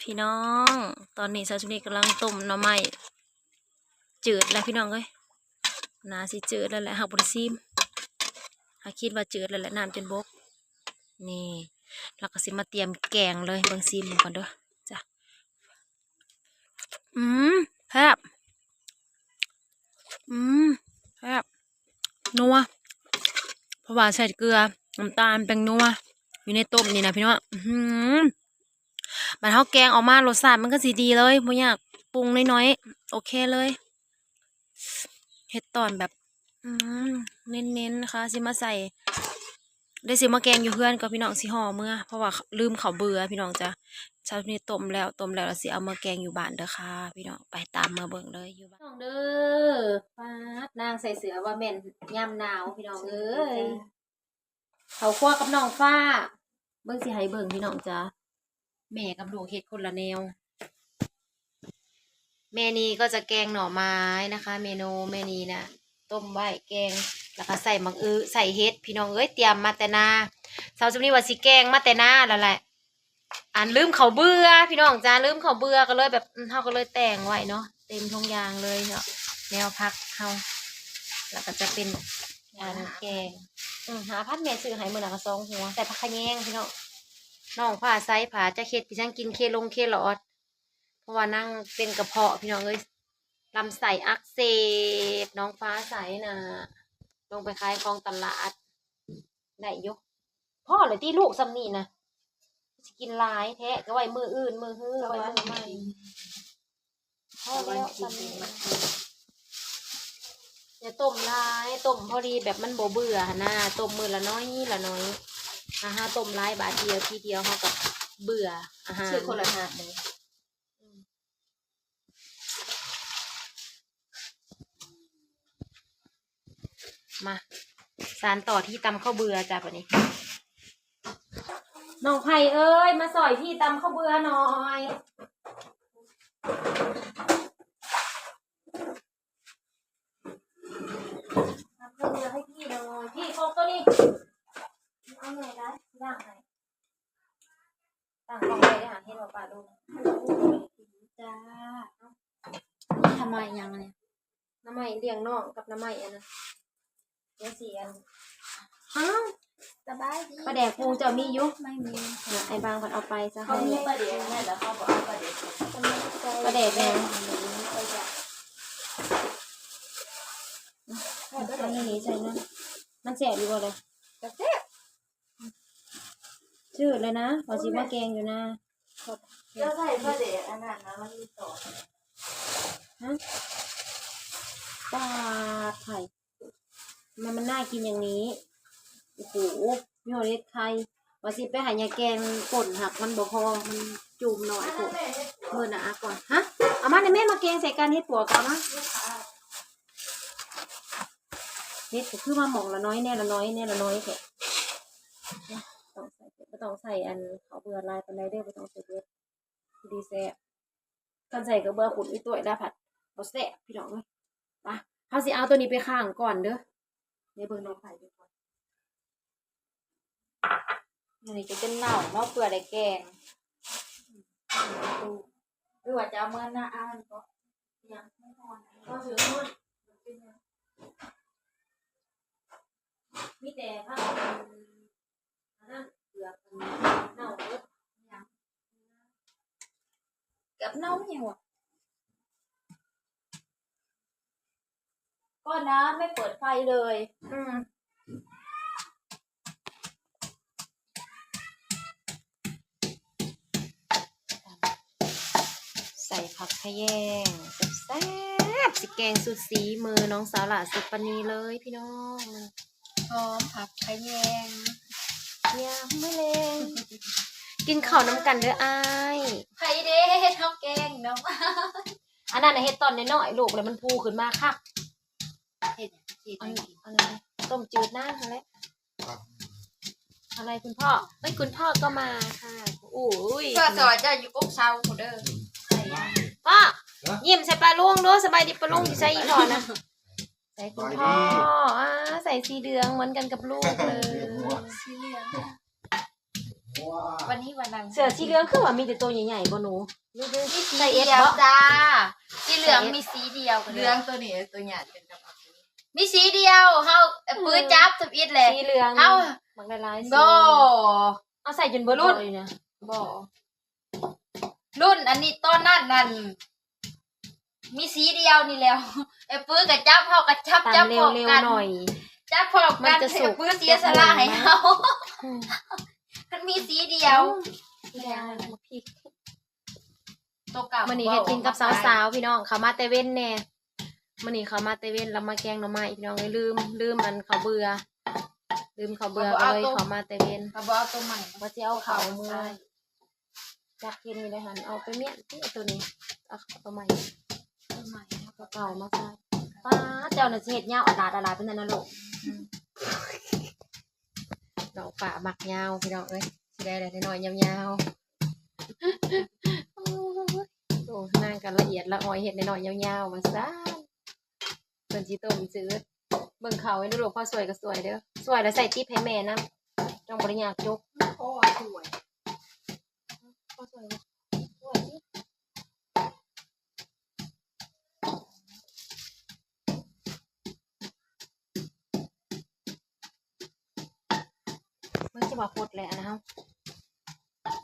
พี่น้อง ตอนนี้สาชุนีกำลังต้มหน่อไม้จืดแล้วพี่น้องเอ้ยนาสิจืดแล้วแหละหักบริซิมหาคิดว่าจืดแล้วแหละน้ำจนบก นี่แล้วก็สิมาเตรียมแกงเลยเบิ่งซิมก่อนเด้อจ้ะอืมแซ่บอืมแซ่บนัวเพราะว่าใส่เกลือน้ำตาลแป้งนัวอยู่ในต้มนี่นะพี่น้องอื้อหือ มันเฮาแกงออกมารสชาติมันก็สิดีเลยบ่อยากปรุงน้อยๆ โอเคเลยเฮ็ดตอนแบบอืมเน้นๆนะคะสิมาใส่ได้สิมาแกงอยู่เพื่อนกับพี่น้องสิห่อเมื่อ เพราะว่าลืมเขาวเบื่อพี่น้องจ้ะเช้านี้ต้มแล้วต้มแล้วแล้วสิเอามาแกงอยู่บ้านเด้อค่ะ พี่น้องไปตามมาเบิ่งเลยอยู่บ้านน้องเด้อฟาดนางใส่เสือว่าแม่นยามหนาวพี่น้องเอ้ยเขาคั่วกับน้องฟ้า เบิ่งสิให้เบิ่งพี่น้องจ้ะ แม่กับลูกเฮ็ดคนละแนว แม่นีก็จะแกงหน่อไม้นะคะ เมนูแม่นีนะต้มไว้แกงแล้วก็ใส่มังอือใส่เฮ็ดพี่น้องเอ้ยเตรียมมาแต่นาสาวจุนี้ว่าสิแกงมาแต่นาแล้วแหละอันลืมเขาเบื่อพี่น้องจ้าลืมเขาเบื่อก็เลยแบบอืมเฮาก็เลยแต่งไว้เนาะเต็มทงยางเลยเนาะแนวพักเฮาแล้วก็จะเป็นการแกงอืมหาพัดแม่ซื้อให้มื้อน่ะก็สองหัวแต่ผักขะแยงพี่น้อง น้องผ่าไซผ่าจะเค็ดพี่ช่างกินเคลงเคหลอด เพราะว่านั่งเป็นกระเพาะพี่น้องเอ้ยลำไส้อักเสบน้องฟ้าใสนะลงไปขายกองตลาดได้ยกพ่อเลยที่ลูกซ้ำนี่นะจะกินลายแท้ก็ไว้มืออื่น มือฮื้อไว้มือใหม่พ่อแล้วซ้ำนี่อย่าต้มลายต้มพอดีแบบมันโบเบื่อหนนะต้มมือละน้อยละน้อย อาหารต้มร้ายบาทเดียวทีเดียวเขากับเบื่ออาหารชื่อคนละหาดเลยมาสารต่อที่ตำข้าวเบื่อจ้ะปะนี้น้องไผ่เอ้ย มาสอยพี่ตำข้าวเบื่อหน่อยตำข้าวเบื่อให้พี่หน่อยพี่โคกตัวนี้เอาไงได้ย่างไงตั้งกล้องไว้ได้หาเห็นว่าป่าดูนะจ้า ทำไมยังเนี่ย น้ำไม้ เลี้ยงน้องกับน้ำไม้อันนั้นเดี๋ยวสี่อันอ้าวสบายดีปลาแดกปูเจ้ามีอยู่ไม่มีน่ะไอ้บางมันเอาไปซะเขาให้มีประเดี๋ยวเนี่ยแต่เขาบอกเอาประเดี๋ยวปลาแดกแดงอันนี้ใช่นะมันแสบอยู่บ่เลยกระเซ็บชื่อเลยนะขอชิมว่าแกงอยู่นะแล้วใส่ประเดี๋ยวอันนั้นนะมันมีต่อ ปลาไข่มันมันน่ากินอย่างนี้โอ้โหมีหัวเล็ดไข่ว่าสิไปหายาแกงป่นหักมันบ่พอมันจุ่มหน่อยโอ้เมื่อนะอาก่อนฮะเอามาในแม่มาแกงใส่กันเฮ็ดปัวก่อนนะเฮ็ดก็คือมาหมองละน้อยแน่ละน้อยแน่ละน้อยแค่ต้องใส่ไม่ต้องใส่อันเขาเบื่อลายปานใดเด้อไม่ต้องใส่เยอะดีแซ่บกันใส่กับเบื่อขุนอีตัวได้ผัดบ่แซ่บพี่น้องเอ้ย เฮาสิเอาตัวนี้ไปข้างก่อนเด้อเดี๋ยวเบิ่งน้องไผ่ไปก่อนอันนี้จะเป็นเน่าเนาะเปลือกได้แกงหรือว่าจะเอาเมื่อหน้าอ่านก็ยังไม่พอนะก็ถือว่ามีแต่ผ้าอันนั้นเปลือกเน่าเบิดกับเน่าอย่างวะ ก็นะไม่เปิดไฟเลย อืมใส่ผักขะแยงแซ่บๆสิแกงสุดสีมือน้องสาวหล่าสุปนีเลยพี่น้องหอมผักขะแยงยามไม่เลงกินข้าวน้ำกันเด้ออายไข่เด้ข้าวแกงเนาะอันนั้นน่ะเฮ็ดตอนน้อยๆลูกแล้วมันพูขึ้นมาคัก เห็ดเห็ดอันอะไรต้มจืดนะอะไรอะไรคุณพ่อเอ้ยคุณพ่อก็มาค่ะอุ้ยก็สอนจะอยู่กกเช้าคนเด้อใส่ยาพ่อยิ้มใส่ปลาลุงด้วยสบายดีปลาลุงอยู่ใส่อีพอนะใส่คุณพ่ออ่าใส่สีเหลืองเหมือนกันกับลูกเลยสีเหลืองนวันนี้วันนั้นเสือสีเหลืองคือว่ามีแต่ตัวใหญ่ๆบ่หนูหรือมีสีใส่เอสเดียวบ่จ้าสีเหลืองมีสีเดียวกันเรื่องตัวนี้ตัวใหญ่เป็นกับอักษร มีสีเดียวเฮาปื้อจับทุบอิดเลยสีเหลืองเอ้ามักหลายๆสีบ่เอาใส่จนเบิดรุ่นเลยนะบ่รุ่นอันนี้ต้นนั่นนั่นมีสีเดียวนี่แล้วไอ้ปื้อกับจับเฮากับจับตามจับเพร้อมร็วกันๆหน่อยจับพร้อมมักันนจะสุกไอ้ปื้อเสียสละให้เฮามันมีสีเดียวมาพริกตัวเก่ามื้อนี้เฮ็ดกินกับสาวๆพี่น้องเขามาแต่เว้นแน่ มื้อนี้เขามาแต่เว้นแล้วมาแกงหน่อไม้พี่น้องเลยลืม ลืมมันเขาเบื่อ ลืมเขาเบื่อก็เลยเขามาแต่เว้นก็บ่เอาตัวใหม่ว่าสิเอาเขาเมื่อจักเห็นมีได้หันเอาไปเมียนที่เอาตัวนี้เอาตัวใหม่ตัวใหม่ตัวเก่ามาใส่ป้าเจ้าน่ะสิเฮ็ดยาวอลาดอลาดเป็นนั่นน่ะลูกดอกป่ามักยาวพี่น้องเอ้ยสิได้ได้น้อยๆยาวๆโอ้นางกันละเอียดละออยเฮ็ดน้อยๆยาวๆมาซ่าน เพิ่นสิต้มจืดเบิ่งเขาให้ดูลูกพอสวยก็สวยเด้อสวยแล้วใส่ติ๊บให้แม่นำต้องบ่ได้ยากจกโอ้สวยพอสวยบ่สวยสิมันจะว่าพดแหละนะเฮา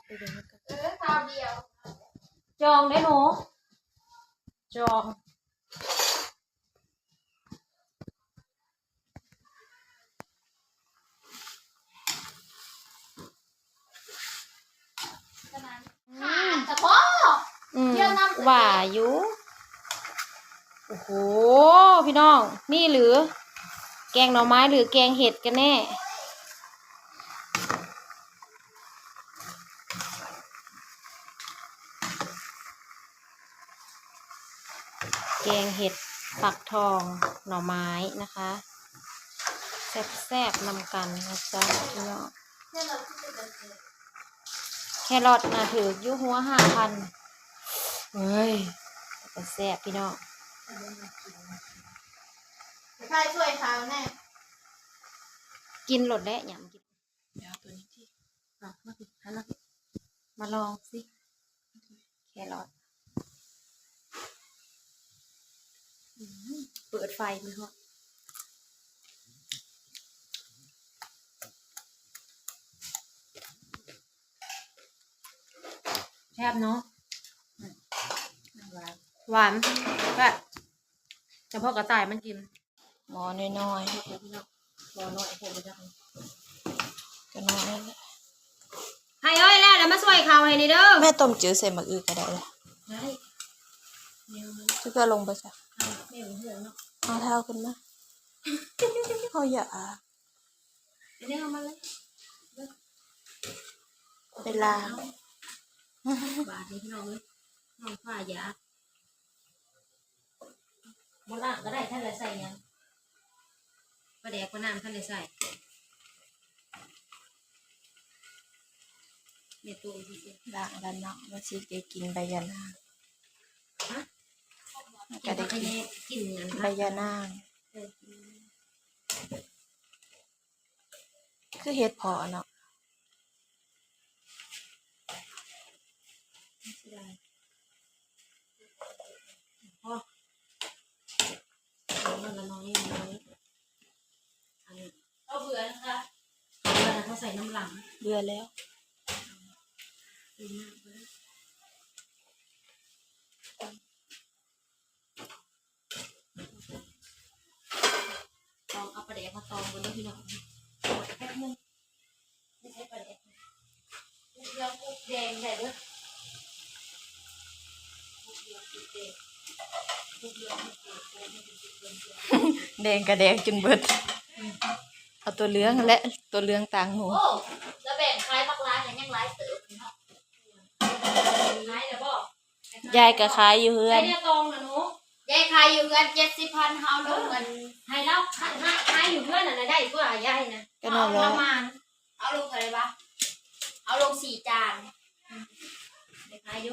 ไปเบิ่งกันเออคราวเดียว จองได้หนูจอง ขาดเฉพาะ อืม เรื่องน้ำ ว่าอยู่โอ้โหพี่น้อง นี่หรือ แกงหน่อไม้หรือแกงเห็ดกันแน่ แกงเห็ดปักทองหน่อไม้นะคะแซ่บๆนำกันนะจ๊ะพี่น้องเนี่ยเราที่จะเดินแครอทนะถืออยุหัวห้าพัน เฮ้ยแต่แซ่บพี่น้องใครช่วยเขาแน่กินหลดแล้วหยำกินเดี๋ยวตัวนี้ที่อะมาสิหันมามาลองสิแครอทอืมเปิดไฟไหมครับแซ่บเนาะ หวานแบบเฉพาะกระต่ายมันกินหมอน้อยรอหมอน่อยผมจะๆก็น้อยนั่นแหละให้เอ้ยแล้วแล้วมาช่วยเขาให้นี่เด้อแม่ต้มจืดใส่มะอือก็ได้เลยได้เดี๋ยวมันจะก็ลงไปซะเอาไม่เหือเนาะเอาเท้าขึ้นมาเอาอย่าเดี๋ยวเอามาเลยเวลา บาทนี้พี่น้องเลยน้องฝ้ายา บนล่างก็ได้ท่านเลยใส่ยังประเดี๋ยวก็น้ำท่านเลยใส่เม็ดตัวอีกทีด่างด้านนอกมาสิได้กินใบยานางฮะก็ได้กินกินอย่างใบยานางเออกินคือเฮ็ดเพอเนาะ ไม่ได้พอ เอามันละน้อยน้อยอันนี้เอาเบื่อนะคะเวลาเขาใส่น้ำหลังเบื่อแล้วกินมากเลยตองเอาประเดี๋ยวมาตองบนนี้พี่น้องแป๊บนึงไม่ใช่ประเดี๋ยวเรื่องกุ๊กแดงได้ด้วยกุ๊กเดือดกุ๊กแดงกุ๊กเดือดกุ๊กเดือดกุ๊กเดือดกุ๊กเดือด แดงกระแดงจนเบิด เอาตัวเหลืองและตัวเหลืองต่างหูโอ้แล้วแบ่งคล้ายบักร้ายกันยังร้ายเติบเนาะร้ายเดี๋ยวบอกยายก็ขายอยู่เฮือไอ้นเนี่ยตองนะหนูยายขายอยู่เงินเจ็ดสิบพันเฮาลงเงินให้เล่าให้ให้ให้อยู่เพื่อนน่ะนะได้กว่ายายนะก็นั่นแหละประมาณเอาลงอะไรบ้าเอาลงสี่จานเด็กอายุ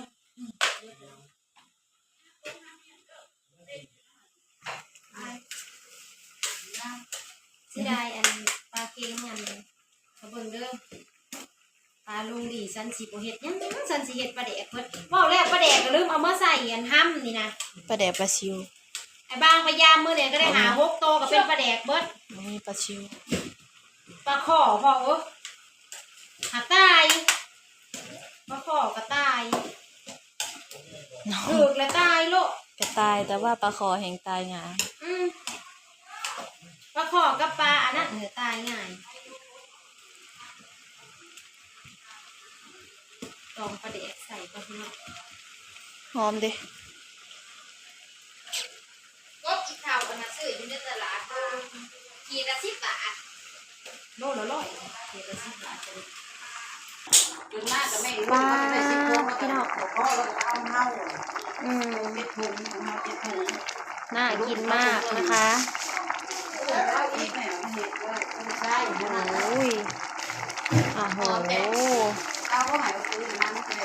สิได้อันปลาเค็งอันเขาเบิ่งเด้อปลาลุงฉันสิบ่เฮ็ดหยังฉันสิเฮ็ดปลาแดกเบิดเว้าแล้วปลาแดกก็ลืมเอามาใส่อันห้ำนี่นะปลาแดกปลาชิวไอ้บางพยายามมื้อเนี่ยก็ได้หาหกโตก็เป็นปลาแดกเบิดนี่ปลาชิวปลาข้อพ่อเอ้อหาตายปลาข้อก็ตายน้องถูกแล้วตายโลกกระตายแต่ว่าปลาคอแห่งตายงาอืมปลา ข้อกับปลาอันนั้นเออตายง่ายลองปลาแดกใส่ปลาพี่น้องหอมเด้ก็อีกข่าวกันมาซื้ออยู่ในตลาดกีละสิบบาทโลละร้อยเดี๋ยวจะสิบบาทจะได้จนมากก็ไม่รู้ปลาว่าจะได้สิบพวงพี่น้องพ่อแล้วก็เอาเน่าอืมเจ็ดถุงของเราเจ็ดถุงน่ากินมากนะคะ โอ้ยอะโหเอาก็ห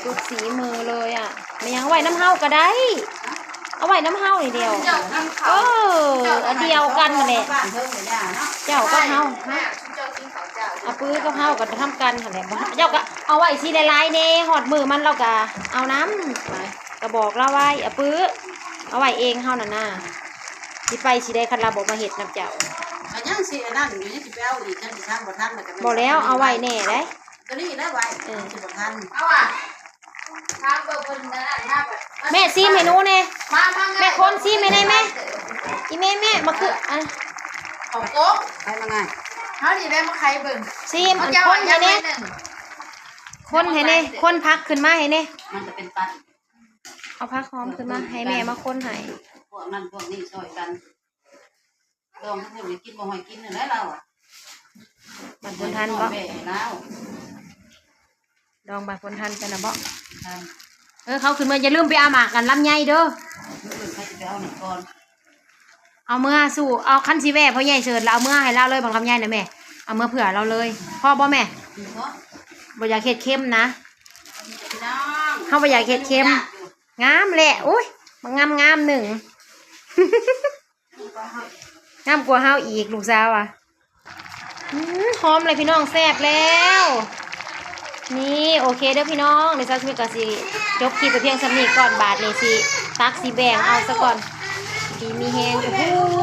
สุดสีมือเลยอะไม่ยังเอาไวน้ำเฮาก็ได้ เอาไวน้ำเฮานี่เดียว เอออันเดียวกันนั่นแหละบ้าเพิ่งไม่ได้เจ้าก็เฮาเจ้ากินเข้าเอาปื้อกับเฮาก็ทำกันหั่นแหละเจ้าก็เอาไว้สีลายๆเน่หอดมือมันเราก็เอาน้ำกระบอกเราไว้เอาปื้อเอาไว้เองเฮาน่ะนะ สิไปสิได้คันเราบอกมาเฮ็ดน้ำเจ้าอันยังสิอันนั้นอยู่ยังสิไปเอาอีกจังสิทำบ่ทันมันก็บอกแล้วเอาไว้แน่เด้ตัวนี้ได้ไว้เออสิบ่ทันเอาอะทางเบอร์คนนั้นหน้าแบบแม่ซีเมนูแน่มามาแม่คนสิไม่ได้แม่อีแม่แม่มาคืออะของโก๊กไปมาไงเขาดีได้มาใครเบิ่งซีมอันคนให้แน่คนให้แน่คนพักขึ้นมาให้แน่มันจะเป็นปันเอาพักหอมขึ้นมาให้แม่มาคนให้พ วกนั้นพวกนี้ช่วยกันลองให้เพิ่นไปกินบ่ให้กินนั่นแหละเราอะบัดบนทันบ่แม่แล้วดองบัดบนทันกันนะบ่ทันเออเขาขึ้นมาอย่าลืมไปอาหมากกันลำไยเด้อมื้ออื่นเขาจะไปเอาหนึ่งก่อนเอาเมื่อสู่เอาคันสีแว่พ่อใหญ่เชิญแล้วเอาเมื่อให้เราเลยบางลำไยนะแม่เอาเมื่อเผื่อเราเลยพ่อบ่แม่กินเพราะบ่อยากเฮ็ดเค็มนะพี่น้องเฮาบ่อยากเฮ็ดเค็มงามแหละอุ้ยมันงามงามหนึ่ง งามกว่าเฮาอีกลูกสาวอะพร้อหอมเลยพี่น้องแซ่บแล้ว นี่โอเคเด้อพี่น้องเดี๋ยวซาสมิก็สิยกคลิปไปเพียงสำนีก่อนบาทเลยสิ ตักสีแบ่งเอาซะก่อนดีมีแฮงโอ้โห